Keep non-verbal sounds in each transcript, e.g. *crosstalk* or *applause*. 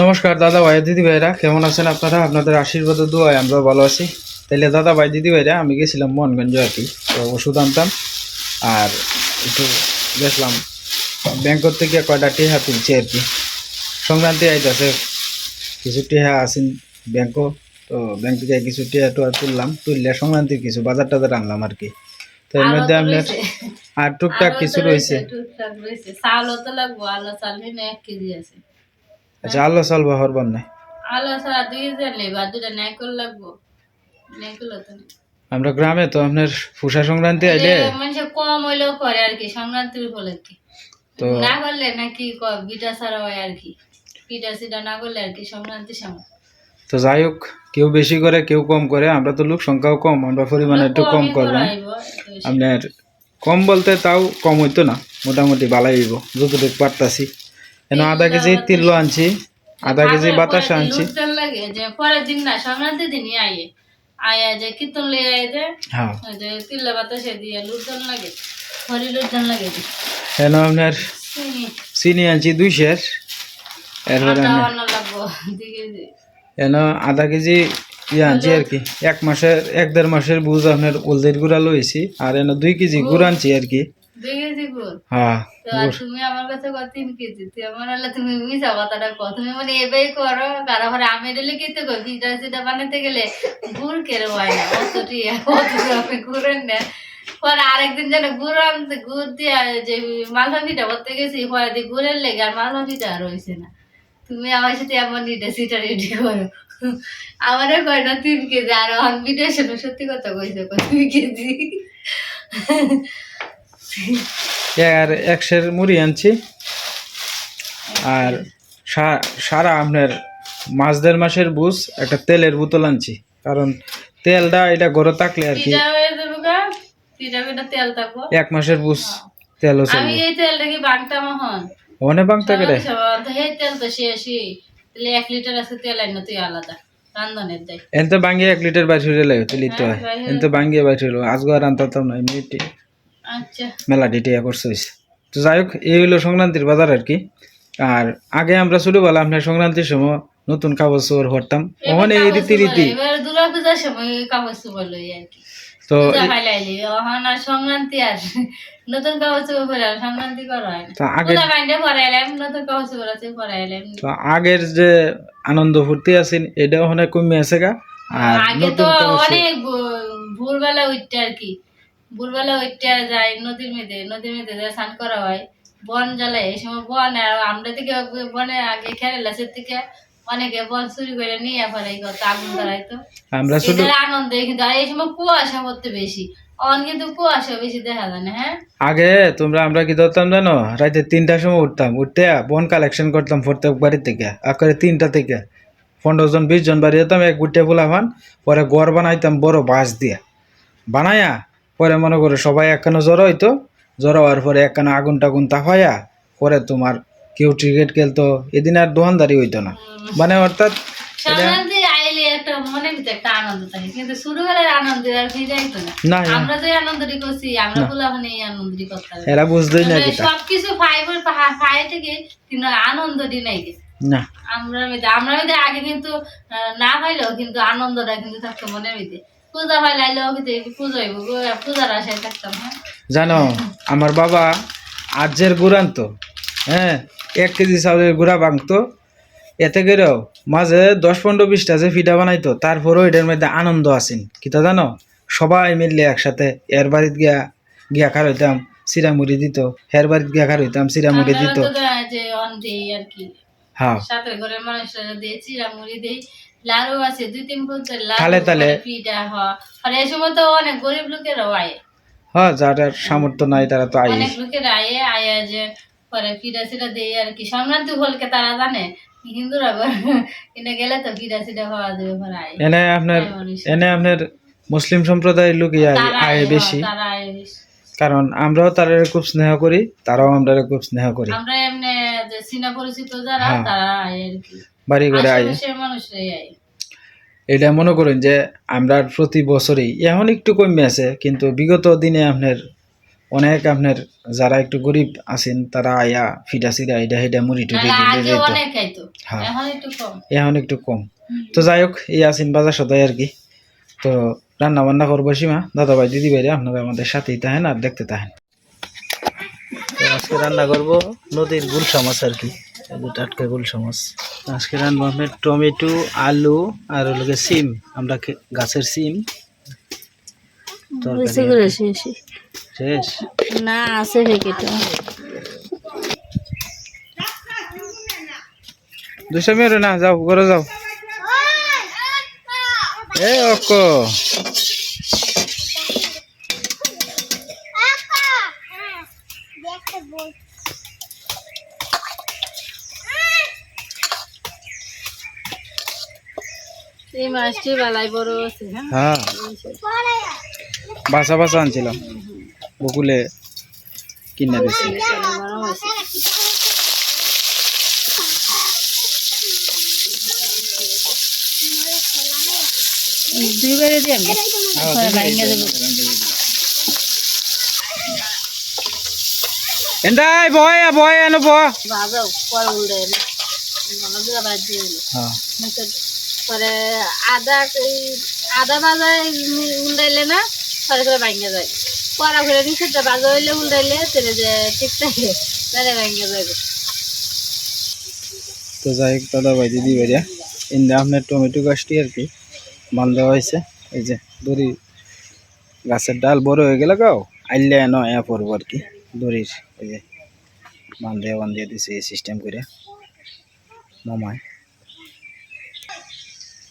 নমস্কার দাদা ভাই দিদি ভাইরা কেমন আছেন আপনারা? আপনাদের আশীর্বাদ ও দোয়ায় আমরা ভালো আছি। তাইলে দাদা ভাই দিদি ভাইরা আমি গেছিলাম মোহনগঞ্জ আর কি তো ওষুধ আনতাম। আর একটু দেখলাম ব্যাংকর থেকে কয়টা টেহা তুলছে আর কি। সংক্রান্তি আইতাছে কিছু টেহা আছেন ব্যাংকও তো ব্যাংক থেকে কিছু টেহা টোয়া তুললাম। তুললে সংক্রান্তির কিছু বাজার টাজার আনলাম আর কি। তো এর মধ্যে আপনার আর টুকটাক কিছু রয়েছে চালও তো লাগবো আলো চাল এক কেজি আছে। আচ্ছা আল্লাহ সাল বাহর বান্নায় আলো ছাড়া দুই হাজার নেই দুটা নাইকল লাগবো নাইকল তো আমরা গ্রামে তো আপনার ফুসা সংক্রান্তি আইলে মানুষ কম হইলেও করে আর কি সংক্রান্তির উপলক্ষে তো না করলে নাকি ক- বিটা ছাড়া হয় আর কি। পিটা সিটা না করলে আর কি সংক্রান্তির সময় তো যাই হোক কেউ বেশি করে কেউ কম করে আমরা তো লোক সংখ্যাও কম আমরা পরিমাণে একটু কম করব। আপনার কম বলতে তাও কম হইতো না মোটামুটি বালাই হইব যতটুকু পারতাছি। কেন আধা কেজি তিল আনছি আধা কেজি বাতাস আনছি। লুটন লাগে যে পরের দিন না সংক্রান্তির দিনই আয়ে। আয়া যে কীর্তন আয় যে হ্যাঁ। ওই যে তিল্লা বাতাসে দিয়ে লুটন লাগে হরি লুটন লাগে। কেন আপনার চিনি। আনছি দুই শের এরপরে কেন আধা কেজি ইয়ে আনছি আর কি। এক মাসের এক দেড় মাসের বুঝ আপনার উলদের গুঁড়া লইছি আর এনে দুই কেজি গুড় আনছি আর কি। দুই কেজি গুড় হ্যাঁ তো আর তুমি আমার কাছে কত তিন কেজি তুই আমার হলে তুমি মিশা কথাটা কো তুমি মানে এবাই করো কারও ঘরে আমি দিলে কিতে কই পিঠা সিটা বানাতে গেলে গুড় কেড়ে হয় না? অত টিয়া আমি গুড়ের না। পরে আরেকদিন যেন গুড় আনতে গুড় দিয়া যে মালভা পিঠা করতে গেছি পরে দিয়ে গুড়ের লেগে আর মালভা পিঠা আর হয়েছে না। তুমি আমার সাথে এমন নিটা সিটা রেডি করো। আমারও কয় না তিন কেজি আর পিঠা শোনো সত্যি কথা কইছে দুই কেজি। আর একশের মুড়ি আনছি। আর সারা আপনার মাস দেড় মাসের বুঝ একটা তেলের বোতল আনছি। কারণ তেলটা এটা গড়ে থাকলে আর কি তেল এক মাসের বুঝ তেলও আমি এই তেলটা কি বাংতাম হন অনেক বাং থাকে রে এই তেল তো শেষই তাহলে এক লিটার আছে তেল আইন তুই আলাদা। এনতে বাঙ্গিয়ে এক লিটার বাইর হইলে লাগে তো হয়। এনতে বাঙ্গিয়ে বাইর আর আনতাম না এমনি টি- আচ্ছা মেলা ডিটিয়া করছে হইছে। তো যাই হোক এই হইল সংক্রান্তির বাজার আর কি। আর আগে আমরা ছোটবেলা আপনার সংক্রান্তির সময় নতুন কাপড় চোপড় হরতাম ওখানে এই রীতি রীতি। তো সংক্রান্তি আর *laughs* নতুন সংক্রান্তি আছে আগের যে আনন্দ ফুর্তি আছেন এটা ওখানে কমে আছে গা। আর আগে তো অনেক ভোরবেলা উঠতে আর কি। ভোরবেলা উঠতে যায় নদীর মেয়েদের নদীর মেয়েদের যায় স্নান করা হয়। বন জ্বালায় এই সময় বন আর আমরা থেকে বনে আগে খেলে সে থেকে অনেকে বন চুরি করে নিয়ে ফেলে এই করতো আগুন ধরাইতো আমরা এদের আনন্দে কিন্তু এই সময় কুয়াশা করতে বেশি। অন কিন্তু কুয়াশা বেশি দেখা যায় না হ্যাঁ? আগে তোমরা আমরা কি ধরতাম জানো? রাতে তিনটার সময় উঠতাম উঠতে বন কালেকশন করতাম প্রত্যেক বাড়ি থেকে আকারে তিনটা থেকে। পনেরো জন বিশ জন বাড়ি যেতাম এক গুটে পোলাভান পরে গড় বানাইতাম বড় বাঁশ দিয়া। বানায়া পরে মনে করে সবাই একখানে জড়ো হইতো জড়ো হওয়ার পরে একখানে আগুন টাগুন তাফাইয়া পরে তোমার কেউ ক্রিকেট খেলতো এদিন আর দোকানদারি হইতো না। মানে অর্থাৎ মনে ভিতরে এরা বুঝতেই না কিতা সবকিছু ফাইবার ফাই থেকে কিন্তু আনন্দটি নাই না। আমরা আমরা আগে কিন্তু না পাইলেও কিন্তু আনন্দটা কিন্তু থাকতো মনের মধ্যে পূজা পাইলেও কিন্তু হইব? পূজার আশায় থাকতাম জানো আমার বাবা গুড় আনতো হ্যাঁ এক কেজি চাউলের গুড়া ভাঙতো এতে করেও মাঝে দশ পনেরো বিশটা যে ফিডা বানাইতো তারপরেও এটার মধ্যে আনন্দ আসেন। কিতা জানো সবাই মিললে একসাথে এর বাড়িতে গিয়া গিয়া খার হইতাম চিরামুড়ি দিত হের বাড়িতে গিয়া খার হইতাম চিরামুড়ি আমরা দিত। তো হ্যাঁ। সাথে ঘরের মানুষরা দিয়ে চিড়ামুড়ি দেই লাড়ু আছে দুই তিন পঞ্চাশ তালে তালে। পিঠা হয়। আর এই সময় তো অনেক গরিব লোকেরাও আয়। হ্যাঁ যার সামর্থ্য নাই তারা তো আই অনেক লোকের আয়ে আয়া যে পরে পিঠা সিটা দেই আর কি। সংক্রান্তি ফলকে তারা জানে হিন্দুরা কিনে গেলে তো পিঠা সিটা খাওয়া যাবে পরে আয়। এনে আপনার এনে আপনার মুসলিম সম্প্রদায়ের লোক আয় আয় আয়, বেশি। হ্যাঁ, তারা আয় বেশি। কারণ আমরাও তাদের খুব স্নেহ করি তারাও আমরা খুব স্নেহ করি। আমরা এমনি যে চীনা পরিচিত যারা হ্যাঁ। তারা আয় আর কি। বাড়ি ঘরে আয়। আশেপাশের এটা মনে করেন যে আমরা প্রতি বছরই এখন একটু কমে আছে কিন্তু বিগত দিনে আপনার অনেক আপনার যারা একটু গরিব আছেন তারা আয়া ফিটা সিরা এটা হেটা মুড়ি অনেক হ্যাঁ। এখন একটু কম। তো যাই হোক এই আসিন বাজার সদাই আর কি। তো রান্না বান্না করব সীমা। দাদা ভাই দিদি ভাইরা আপনারা আমাদের সাথেই থাকেন আর দেখতে থাকেন। আজকে রান্না করব নদীর গুলশা মাছ আর কি টাটকা গুলশা মাছ আজকে রান্না আপনার টমেটো আলু আর হলো সিম আমরা গাছের সিম শেষ না আছে প্যাকেটে দুশো মেরো না যাও ঘরে যাও এ অক্ক এই মাছটি বালাই বড় আছে হ্যাঁ বাসা বাসা আনছিলাম বকুলে কিনে দিছি গরম হয়েছে দুই দিয়ে এন্ডাই বয় বয় এনো ব ভাজাও পরে উল্টে এলো ভাজা বাদ দিয়ে এলো হ্যাঁ পরে আদা আদা ভাজা উল্টাইলে না পরে করে ভাঙ্গা যায়। পরা করে নিচে ভাজা হইলে উল্টাইলে তেলে যে ঠিক থাকে তাহলে ভাঙ্গা যাবে তো যাই হোক, দাদা ভাই, দিদি ভাইয়া ইন্দা আপনার টমেটো গাছটি আর কি দেওয়া হয়েছে। এই যে দড়ি গাছের ডাল বড় হয়ে গেলে গাও আইলে এনো এ পড়ব আর কি, দড়ির এই যে বান দিয়ে দিছে এই সিস্টেম করে। মামায়।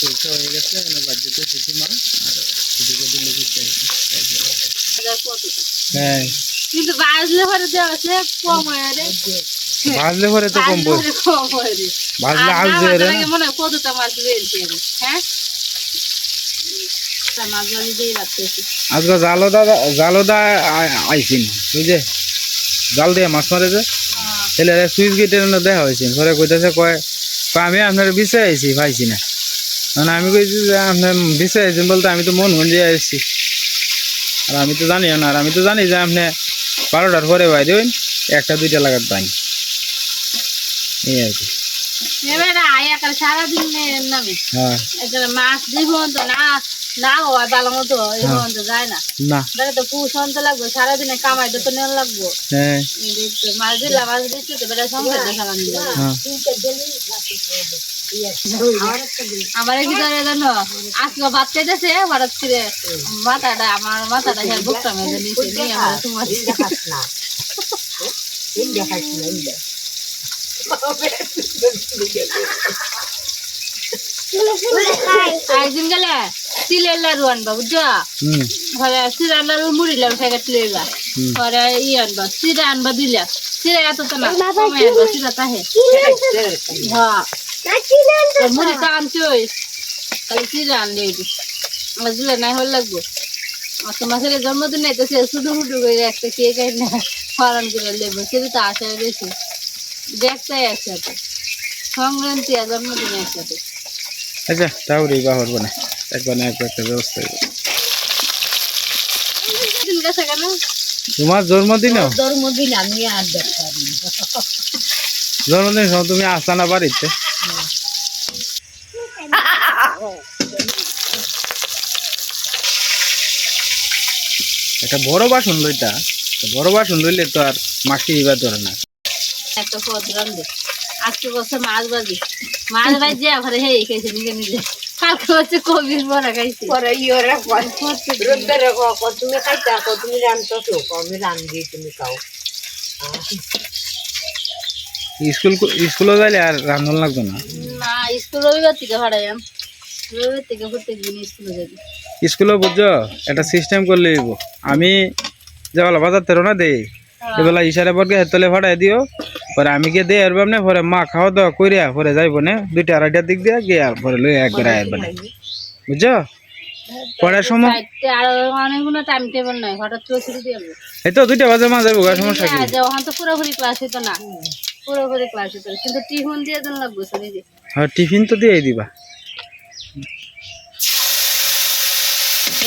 পয়সা হয়ে গেছে মানে বাজেটে শিশি মাল আর এদিকে দিলে দিতে হ্যাঁ। কিন্তু বাজলে পরে দেওয়া আছে কম হয় রে। ভাজলে পরে তো কম কম ভাজলে আজ রে মনে হয় কতটা মাছ বেরিয়েছে হ্যাঁ? আমি আজকে জালদা জালদা আইসিন ওই জাল দিয়ে মাছ মারে যে। তাহলে সুইচ গেটের দেখা হয়েছে। পরে কইতেছে কয় কয় আমি আপনার বিছে আইছি পাইছি না। মানে আমি কইছি যে আপনার বিছে আইছেন বলতে আমি তো মন গঞ্জে আসছি আর আমি তো জানি না আর আমি তো জানি যে আপনি বারোটার পরে বাইরে হইন একটা দুইটা লাগাত পাই এই আর কি। হ্যাঁ। এখানে মাছ দিব তো না না হয় ভালো মতো যায় না। না। তো পুষ লাগবে সারাদিনে কামাইতে তো নেওয়া লাগবো। হ্যাঁ। মাছ দিলাম মাছ দিচ্ছি তো বেটা সংসার দেখালাম হ্যাঁ। আমার কি ধরে জানো আজকে ভাত খাইতেছে হঠাৎ করে মাথাটা আমার মাথাটা সে বুকটা মেজে নিচে আমার তোমার একদিন গেলে তিলের লাড়ু আনবা বুঝছ? হুম। ঘরে চিরা লাড়ু মুড়ি লাড়ু প্যাকেট লইবা। ঘরে ই আনবা চিরা আনবা দিলা। চিরা এত তো না কমে আনবা চিরা তাহে। হ্যাঁ। আর মুড়ি তো আনছোই তাহলে আনলে এটি? আমার দিলে নাই হল লাগবো। আর তোমার ছেলে জন্মদিন নাই তো সে শুধু হুটু করে একটা কেক না ফরান করে লেবো। সেটা তো আশা বেশি দেখতেই একসাথে সংক্রান্তি আর জন্মদিন একসাথে। আচ্ছা তাও রে বা হরবো না একবার না একবার একটা ব্যবস্থা কেন? তোমার জন্মদিনও জন্মদিন আমি আর দেখতাম জন্মদিন তুমি আসতা না বাড়িতে। *laughs* একটা বড় বাসন লইতা। বড় বাসন লইলে তো আর মাসি দিবার ধরে না। একটা পদ রান্ধে। আজকে বসে মাছ বাজি মাছ বাজি আবার হে খাইছে নিজে নিজে। কালকে হচ্ছে কবির বড়া খাইছে। পরে ইয়রে কয় রোদ্দুরে তুমি খাইতা তুমি রান্ধতেছো কয়, আমি রান্ধি তুমি খাও। স্কুল স্কুলে যাইলে আর রান্ধন লাগতো না? না স্কুল রবিবার থেকে ভাড়াইয়াম রবিবার থেকে প্রত্যেক দিন স্কুলে যাবি। স্কুলে বুঝছ একটা সিস্টেম করলে আমি যে বলো বাজার তেরো না দেই এবেলা ইশারা পরকে তলে ফাটাই দিও পরে আমি গিয়ে দিয়ে আসবাম না পরে মা খাওয়া দাওয়া করিয়া পরে যাইব না দুইটা আড়াইটার দিক দিয়ে গিয়া পরে লই একবার আসবে না বুঝছ? পড়ার সময়। এই তো দুইটা বাজে মা যাব গা, সমস্যা কি? ওখান তো পুরোপুরি ক্লাস হইতো না। পুরোপুরি ক্লাসে কিন্তু টিফিন দিয়ে দেন লাগবে নিজে হ্যাঁ টিফিন তো দিয়েই দিবা।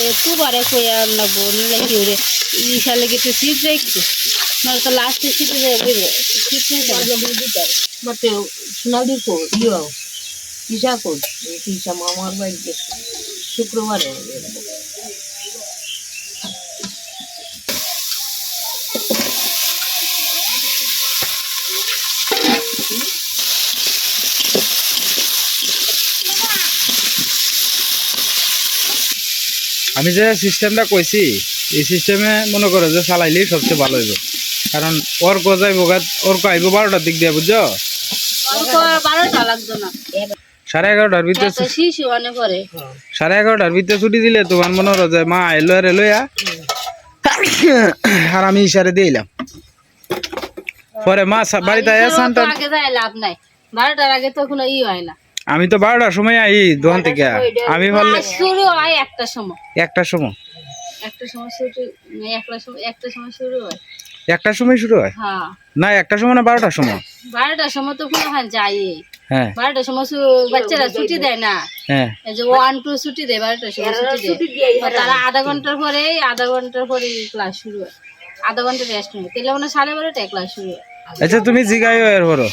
একটু বারে কইয়ার লাগবো নিলে কি রে ইশা লেগে তো সিট রাখতো নাহলে তো লাস্টে সিটে যাবে সিট বাট সোনালি কো ইয়ে। মামার শুক্রবারে। আমি যে সিস্টেমটা কইছি এই সিস্টেমে মনে করো যে চালাইলেই সবচেয়ে ভালো হইব। কারণ ওর গজাইব ওর আইব বারোটার দিক দিয়ে বুঝছ? সাড়ে এগারোটার ভিতরে সাড়ে এগারোটার ছুটি দিলে তোমার মনে হলো যে মা এলো আর এলোয়া আর আমি ইশারে দিলাম পরে মা বাড়িতে আগে যায় লাভ নাই। বারোটার আগে তো কোনো ই হয় না। আমি তো বারোটার সময় আই দোকান থেকে। আমি ক্লাস শুরু হয় একটা সময়। একটার সময়। একটা সময় ছুটি একটা সময় একটা সময় শুরু হয়। একটার সময় শুরু হয়? হ্যাঁ। না একটা সময় না বারোটার সময়? বারোটার সময় তো কোনো হয় যাই হ্যাঁ। বারোটার সময় বাচ্চারা ছুটি দেয় না। হ্যাঁ। এই যে ওয়ান টু ছুটি দেয় বারোটার সময় ছুটি দেয়। আর তারা আধা ঘণ্টার পরে আধা ঘণ্টার পরে ক্লাস শুরু হয়। আধা ঘণ্টা রেস্ট নেই তাহলে মানে সাড়ে বারোটায় ক্লাস শুরু হয়। আচ্ছা তুমি জিগাইও এর পরো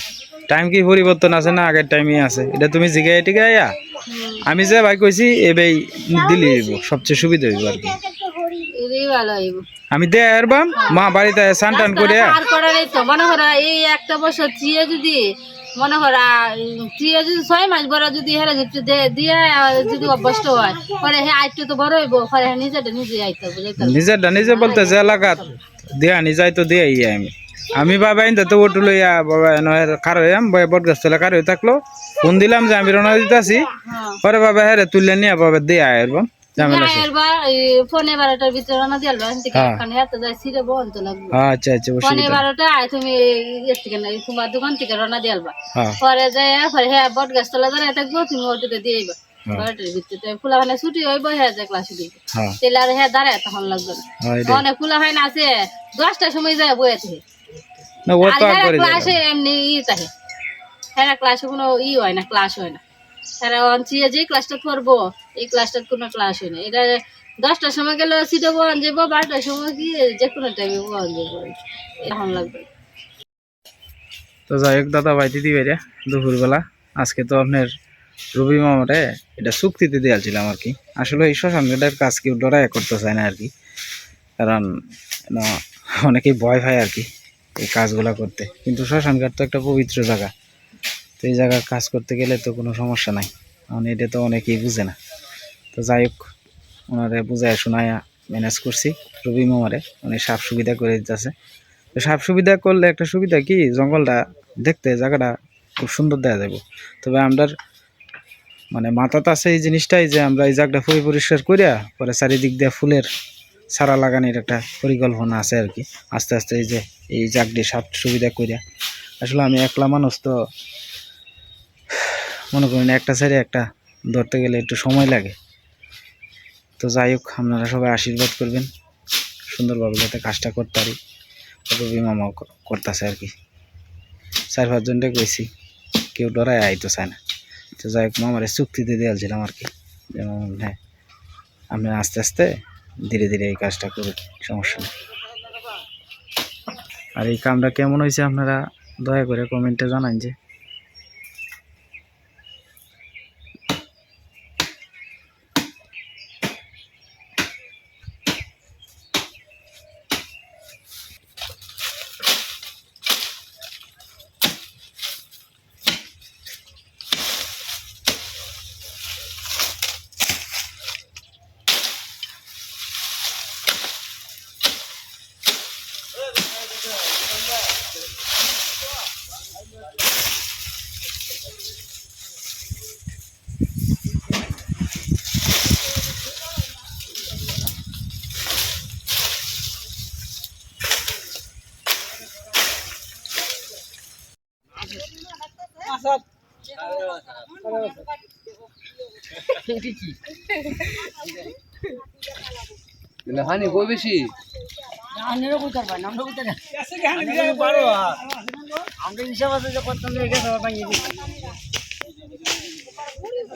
টাইম কি পরিবর্তন আছে না আগের টাইমই আছে? এটা তুমি জিগাই টিকে আয়া? আমি যে ভাই কইছি এবেই দিলি হইব সবচেয়ে সুবিধা হইব আর কি। আমি দে আরবাম মা বাড়িতে সান টান করে এই তো মনে করো এই একটা বছর থ্রিয়ে যদি মনে করো থ্রিয়ে যদি ছয় মাস বড় যদি হেরে যদি দে- দিয়ে যদি অভ্যস্ত হয় পরে হ্যাঁ আইটু তো বড় হইব পরে নিজেটা নিজে আইতে নিজেরটা নিজে বলতে যে এলাকাত দেয়া নি যাই তো দিয়ে ইয়ে আমি। আমি বাবা ইন্দা তো ওটু লইয়া বাবা নয় কারও এম বট গাছ তোলা কারও থাকল। ফোন দিলাম যে আমি রওনা দিতেছি। হ্যাঁ পরে বাবা হ্যাঁ তুললে নিয়ে বাবা দিয়ে আয় হ্যাঁ। যায় আচ্ছা আচ্ছা। বারোটায় তুমি ইয়ে তোমার দোকান থেকে দিয়ে আলবা হ্যাঁ। পরে পরে হ্যাঁ বট গাছ তলা দাঁড়ায় থাকব তুমি ওটিতে দিয়ে আইবা। হ্যাঁ। ফুলা ছুটি হইব হ্যাঁ যে ক্লাসে দিবে হ্যাঁ। তেলে আর হ্যাঁ দাঁড়ায় তখন লাগবে না। হ্যাঁ অনেক ফুলা হয় না আছে দশটার সময় যায় বয়ে থেকে। না ও তো হ্যাঁ করে ক্লাসে এমনি ই থাকে। হ্যাঁ ক্লাসে কোনো ই হয় না ক্লাস হয় না। হ্যাঁ যে ক্লাসটা করব এই ক্লাসটার কোনো ক্লাস হয় না। এটা দশটার সময় গেলে সিটে বন যাব বারোটার সময় কি যে কোনো টাইমে বন যাব এখন লাগবে। তো যাই হোক দাদা ভাই দিদি ভাইরা দুপুরবেলা। আজকে তো আপনার রবি মামারে এটা চুক্তিতে দিয়েছিলাম আর কি। আসলে এই শ্মশান ঘাটের কাজ কেউ ডরাই করতে চায় না আর কি। কারণ অনেকেই ভয় পায় আর কি। এই কাজগুলা করতে। কিন্তু শ্মশান ঘাট তো একটা পবিত্র জায়গা। তো এই জায়গার কাজ করতে গেলে তো কোনো সমস্যা নাই। কারণ এটা তো অনেকেই বুঝে না। তো যাই হোক, ওনারে বুঝায় শোনায় ম্যানেজ করছি, রবি মামারে। উনি সাপ সুবিধা করে দিতেছে। তো সাপ সুবিধা করলে একটা সুবিধা কি, জঙ্গলটা দেখতে জায়গাটা খুব সুন্দর দেখা যাবে। তবে আমরার মানে মাথাতে আছে এই জিনিসটাই যে আমরা এই জায়গাটা পরি পরিষ্কার করিয়া পরে চারিদিক দিয়ে ফুলের সারা লাগানোর একটা পরিকল্পনা আছে আর কি। আস্তে আস্তে এই যে, এই জাগটি সাপ সুবিধা করিয়া আসলে আমি একলা মানুষ তো মনে করেন একটা সাইডে একটা ধরতে গেলে একটু সময় লাগে। তো যাই হোক, আপনারা সবাই আশীর্বাদ করবেন, সুন্দরভাবে যাতে কাজটা করতে পারি। রবি মামাও করতেছে আর কি। চার পাঁচজনটা কইছি, কেউ ডরায় আইতো চায় না। তো যাই হোক, মামারে চুক্তিতে দিয়েছিলাম আর কি। যেমন হ্যাঁ আপনি আস্তে আস্তে ধীরে ধীরে এই কাজটা করুক, সমস্যা নেই। আর এই কামটা কেমন হয়েছে আপনারা দয়া করে কমেন্টে জানান যে। হানি কই বেশি?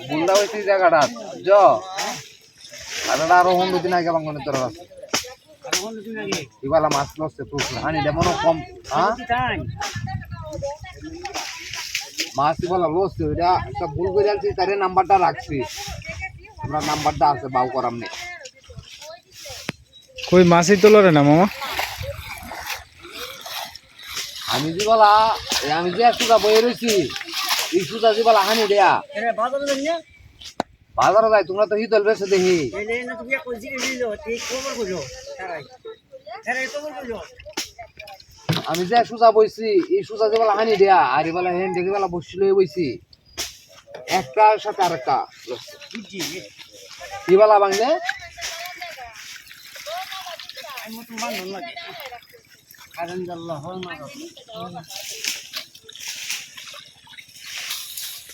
বুন্দা হইতে জায়গাটা। জ। কাটাটা আরও হন্ডু দিন আগে বাঙ্গনে তোর ইবালা মাছ লসছে হানি দেমন কম। হ্যাঁ? মাছ ইবালা লসছে ওইটা একটা ভুল করে আনছি তার নাম্বারটা রাখছি। আমরা নাম্বারটা আছে বাউ করাম নেই। কই মাছই তোলো রে না মামা? আমি যে বলা আমি যে সুদা বয়ে রয়েছি এই সুদা যে বলা হানি দেয়া। বাজারে যাই তোমরা তো হিতল বেছে দেখি। আমি যে সুজা বইছি এই সুজা যে বলা হানি দেয়া আর এবেলা হেন দেখে বেলা বসছিল বইছি। একটার সাথে বলা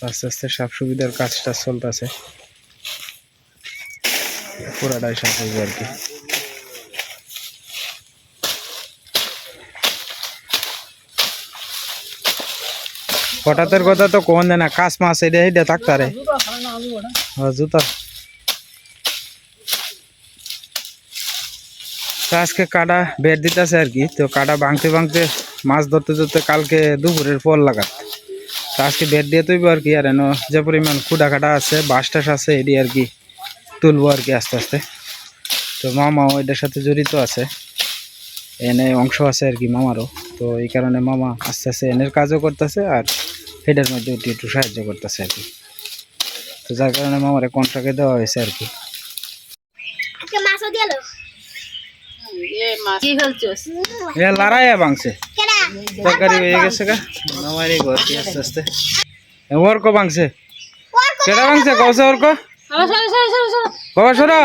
আস্তে আস্তে সাপ সুবিধার কাজটা চলতেছে। পুরাটাই সাপ হইবে আর কি। হঠাৎের কথা তো কোন না কাজ মাছ এটা এটা থাকতারে। জুতা তো আজকে কাটা বের দিতেছে আর কি তো কাটা ভাঙতে ভাঙতে মাছ ধরতে ধরতে কালকে দুপুরের পর লাগাত। তো আজকে বের দিয়ে তুইব আর কি আর এন যে পরিমাণ খুঁটা কাটা আছে বাঁশ টাস আছে এটি আর কি তুলবো আর কি আস্তে আস্তে। তো মামাও এটার সাথে জড়িত আছে এনে অংশ আছে আর কি মামারও। তো এই কারণে মামা আস্তে আস্তে এনের কাজও করতেছে আর এটার মধ্যে একটু একটু সাহায্য করতেছে আর কি। তো যার কারণে মামারে কন্ট্রাক্টে দেওয়া হয়েছে আর কি। কি এ লড়াইয়া ভাঙছে তরকারি হয়ে গেছে গা। মামারই ঘর কি আস্তে। আস্তে ওরকো ভাঙছে কেটা ভাঙছে কৌছে ওরকো বাবা সরো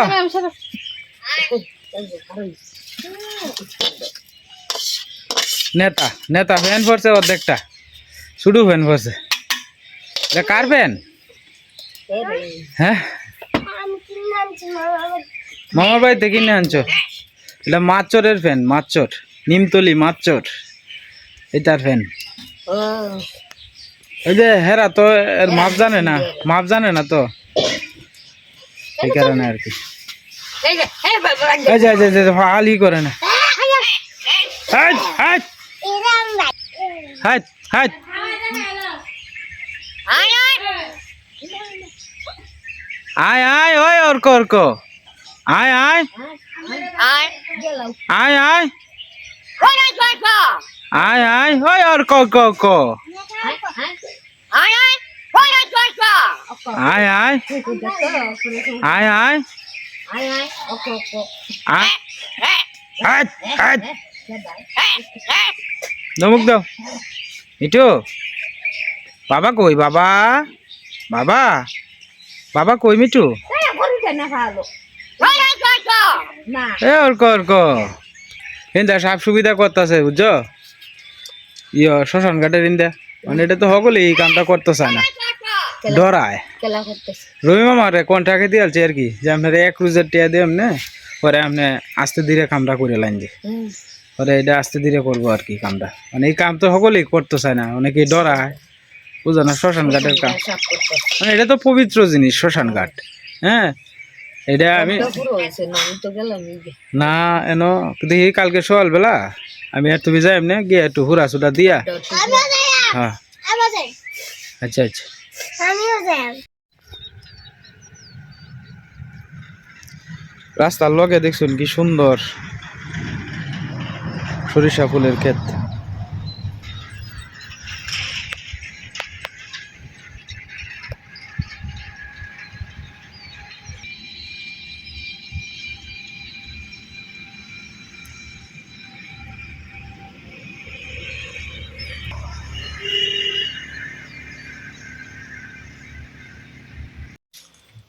নেতা নেতা ফ্যান পড়ছে অর্ধেকটা। শুধু ফ্যান পড়ছে এটা কার ফ্যান? হ্যাঁ? মামার বাড়িতে কিনে আনছো? এটা মাছচরের ফ্যান মাছচর নিমতলি মাছচর এটার ফ্যান। এই যে হেরা তো এর মাপ জানে না, মাপ জানে না তো। এই কারণে আর কি। ফালি করে না। হাট হাট হাট হাট আয় আয়। ওই অর্ক অর্ক। আয় আয়। আয়। আয় আয়। আয় ওই অর্ক অর্ক অর্ক। আয় আয়। আয় আয়। আয় হাট নমুক দাও। মিঠু বাবা কই বাবা? বাবা? বাবা কই মিঠু? এ অর্ক অর্ক হিন্দা সাপ সুবিধা করতেছে বুঝছ? ইয় শ্মশান ঘাটের হিন্দা মানে এটা তো সকলে এই কামটা করতে চায় না ডরায় করতেছে। রবি মামারে কন্ট্রাক্টে দিয়েছে আর কি? যে আপনার এক রোজের টিয়া দিয়ে এমনি পরে আপনি আস্তে ধীরে কামটা করে লাইন যে পরে এটা আস্তে ধীরে করব আর কি কামটা। মানে এই কাম তো সকলেই করতে চায় না অনেকেই ডরায়। বুঝো না শ্মশান ঘাটের করতেছে মানে এটা তো পবিত্র জিনিস শ্মশান ঘাট। হ্যাঁ? এটা আমি। না এন দেখি কালকে সকালবেলা আমি আর তুমি যাই এমনি গিয়ে একটু হুরা সুরা দিয়া হ্যাঁ। আচ্ছা আচ্ছা। রাস্তার লগে দেখছুন কি সুন্দর সরিষা ফুলের ক্ষেত।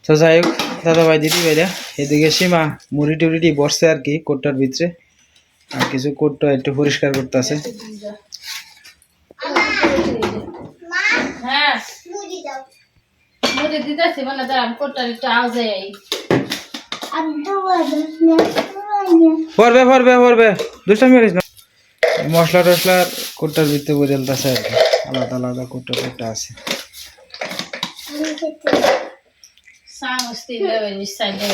তো যাই হোক দাদা ভাই দিদি ভাইরা এদিকে সীমা মুড়ি টুড়িটি বসছে আর কি কোটটার ভিতরে। আর কিছু কোটটা একটু পরিষ্কার করতেছে। হ্যাঁ মুড়ি দিতেছি মানে দাঁড়ান কোটটা একটু আওয়াজে এই পড়বে পড়বে পড়বে দুষ্টামি করিস না। মশলা টসলার কোটটার ভিতরে বদলতেছে আর কি। আলাদা আলাদা কোটটা কোটটা আছে। চামচ দিলে ওই সাইডে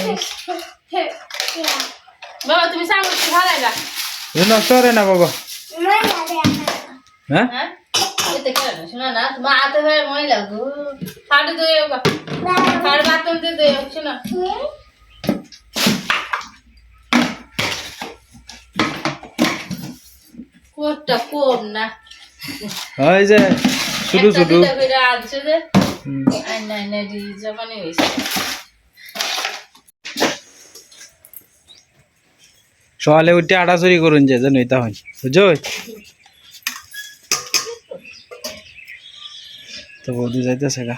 বাবা তুমি চামচ রাখ এটা নষ্ট করে না বাবা হ্যাঁ না শোনা না তোমার হাতে ভাই মহিলা গো ফাটে দিয়ে বাথরুম দিয়ে দিয়ে শোনা কোটটা কম না ওই যে শুধু শুধু আনছে যে সকালে উঠে আটা চুরি করুন যে যেন এটা হয় বুঝছ? তো বৌদি যাইতেছে গা।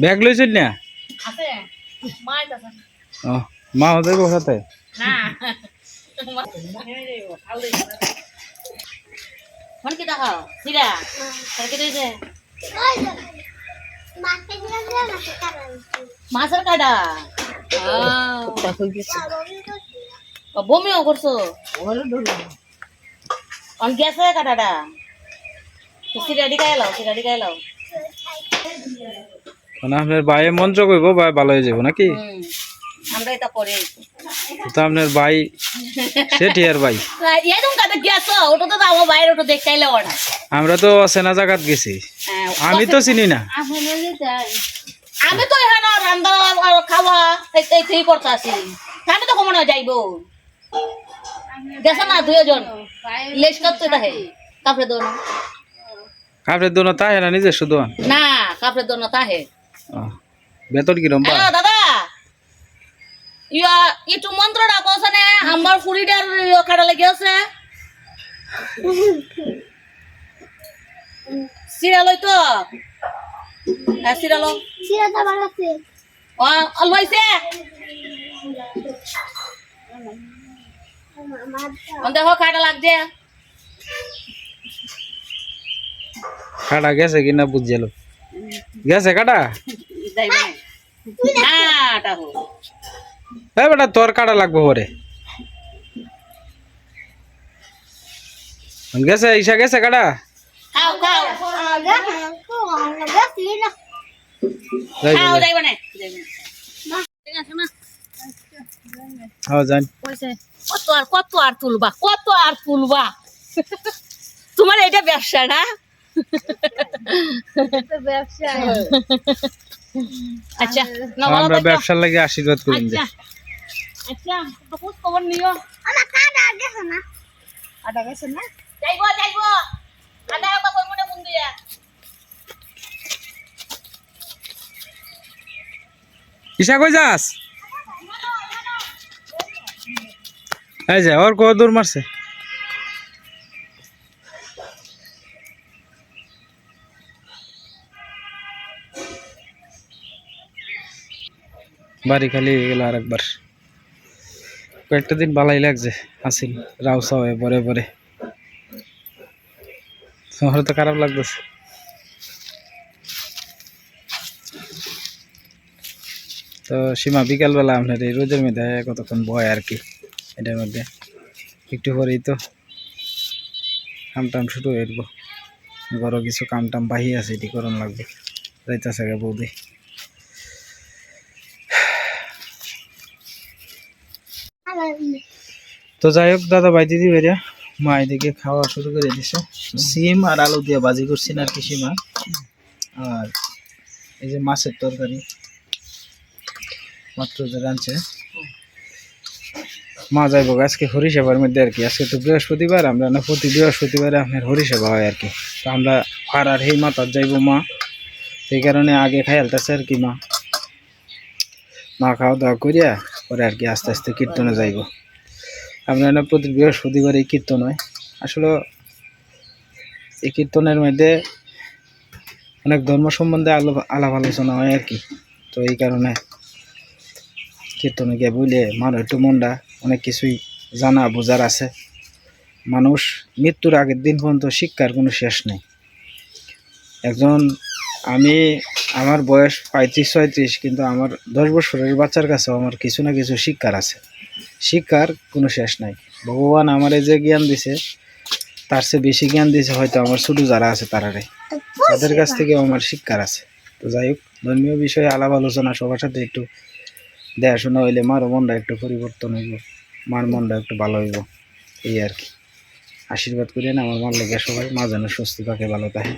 ব্যাগ লইছিল না? মা ওদের সাথে না। *laughs* মন কি দেখাও সিরা কালকে দিয়েছে মাছের কাটা? বমিও করছ? অন গেছে কাটাটা? তো সিরা দিকে এলাও সিরা দিকে এলাও মানে আপনার ভাই মন্ত্র কইব ভাই ভালো হয়ে যাব নাকি? আমরা এটা করে। তো আপনার ভাই সেটি আর ভাই। আমার তো অচেনা জায়গাত গেছি। আমি তো চিনি না। আমি তো এখানে রান্না খাওয়া এই- এই এই করতে আছি আমি তো কমনে যাইবো। গেছে না দুজন লেস করতে তাহে কাপড়ে দোনো। কাপড়ের দোনো তাই না নিজে শুধু না কাপড়ে দোনো তাহে। বেতন কিরম বা? হ্যালো দাদা। ইয়া একটু মন্ত্র ডাকো না আমার ফুরিটার কাটা লেগে আছে? সিরিয়াল তো হ্যাঁ সিরিয়াল অলবাইছে দেখো কাটা লাগছে কাটা গেছে কিনা বুঝছিল গেছে কাটা হ্যাঁ বেটা তোর কাটা লাগবো পরে। গেছে? ঈশা গেছে কাটা? কত আর কত আর তুলবা কত আর তুলবা তোমার এটা ব্যবসা না? ব্যবসা। আচ্ছা আমরা ব্যবসার লাগে আশীর্বাদ করুন যে আচ্ছা তো খোঁজ খবর নিও আটা গেছে না যাইবো যাইবো। আটা একটা কই মনে ফোন দিয়া ঈশা কই যাস? এই যে ওর কত দূর মারছে বাড়ি খালি হয়ে গেল আর একবার কয়েকটা দিন ভালাই লাগছে আসিল রাউসা হয়ে পরে পরে। তোমার তো খারাপ লাগতেছে। তো সীমা, বিকালবেলা আপনার এই রোদের মধ্যে কতক্ষণ বয় আর কি? এটার মধ্যে একটু পরেই তো কাম টাম শুরু হয়ে ঘরও কিছু কাম টাম বাহি আছে, এটি করণ লাগবে। যাইতেছে গে বৌদি। তো যাই হোক দাদা ভাই দিদি ভাইরা, মা এদিকে খাওয়া শুরু করে দিছে। সিম আর আলু দিয়ে ভাজি করছেন আর কি সীমা আর। এই যে মাছের তরকারি, মাত্র যে রাঁধছে। মা যাইব আজকে হরিসেবার মধ্যে আর কি। আজকে তো বৃহস্পতিবার, আমরা না প্রতি বৃহস্পতিবারে আপনার হরিসেবা হয় আর কি। তো আমরা আর আর সেই মাতার যাইব মা। সেই কারণে আগে খাই আলতেছে আর কি মা। মা খাওয়া দাওয়া করিয়া পরে আর কি আস্তে আস্তে কীর্তনে যাইব। না প্রতি বৃহস্পতিবার এই কীর্তন হয়। আসলে এই কীর্তনের মধ্যে অনেক ধর্ম সম্বন্ধে আলাপ আলাপ আলোচনা হয় আর কি। তো এই কারণে কীর্তনে গিয়ে বুঝলে মানুষ একটু মনটা অনেক কিছুই জানা, বোঝার আছে। মানুষ মৃত্যুর আগের দিন পর্যন্ত শিক্ষার কোনো শেষ নেই। একজন, আমি, আমার বয়স পঁয়ত্রিশ, ছয়ত্রিশ, কিন্তু আমার দশ বছরের বাচ্চার কাছেও আমার কিছু না কিছু শিক্ষার আছে। শিক্ষার কোনো শেষ নাই। ভগবান আমারে যে জ্ঞান দিছে, তার চেয়ে বেশি জ্ঞান দিছে হয়তো আমার ছোটো যারা আছে তারারে। তাদের কাছ থেকে আমার শিক্ষার আছে। তো যাই হোক, ধর্মীয় বিষয়ে আলাপ আলোচনা সবার সাথে একটু দেখাশোনা হইলে মারও মনটা একটু পরিবর্তন হইব, মার মনটা একটু ভালো হইব, এই আর কি। আশীর্বাদ করেন আমার মন লেগে সবাই, মা যেন সুস্থ থাকে, ভালো থাকে।